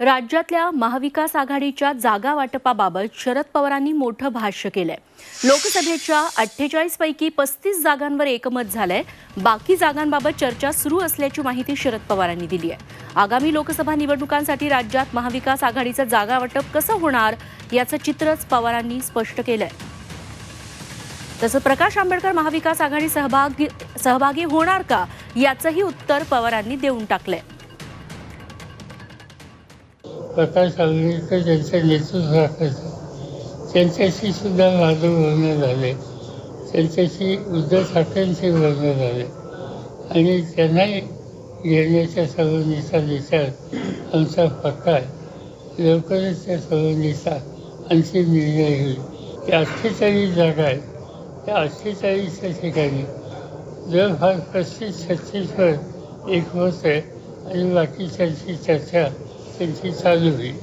राज्यातल्या महाविकास आघाडीच्या जागा वाटपाबाबत शरद पवारांनी मोठं भाष्य केलंय. लोकसभेच्या अठ्ठेचाळीस पैकी पस्तीस जागांवर एकमत झालंय. बाकी जागांबाबत चर्चा सुरू असल्याची माहिती शरद पवारांनी दिली आहे. आगामी लोकसभा निवडणुकांसाठी राज्यात महाविकास आघाडीचं जागा वाटप कसं होणार याचं चित्रच पवारांनी स्पष्ट केलंय. तसं प्रकाश आंबेडकर महाविकास आघाडी सहभागी सहभागी होणार का याचंही उत्तर पवारांनी देऊन टाकलंय. प्रकाश आंबेडकर त्यांचं नेतृत्व राखायचं त्यांच्याशी सुद्धा माझं बोलणं झाले. त्यांच्याशी उद्धव ठाकरेंशी बोलणं झाले. आणि त्यांनाही घेण्याच्या संबंधीचा विचार आमचा पक्का आहे. लवकरच त्या संबंधीचा अंतिम निर्णय होईल की अठ्ठेचाळीस जागा आहेत. त्या अठ्ठेचाळीसच्या ठिकाणी जवळपास पस्तीस छत्तीसवर एक होत आहे आणि बाकीच्यांची चर्चा 60 surgery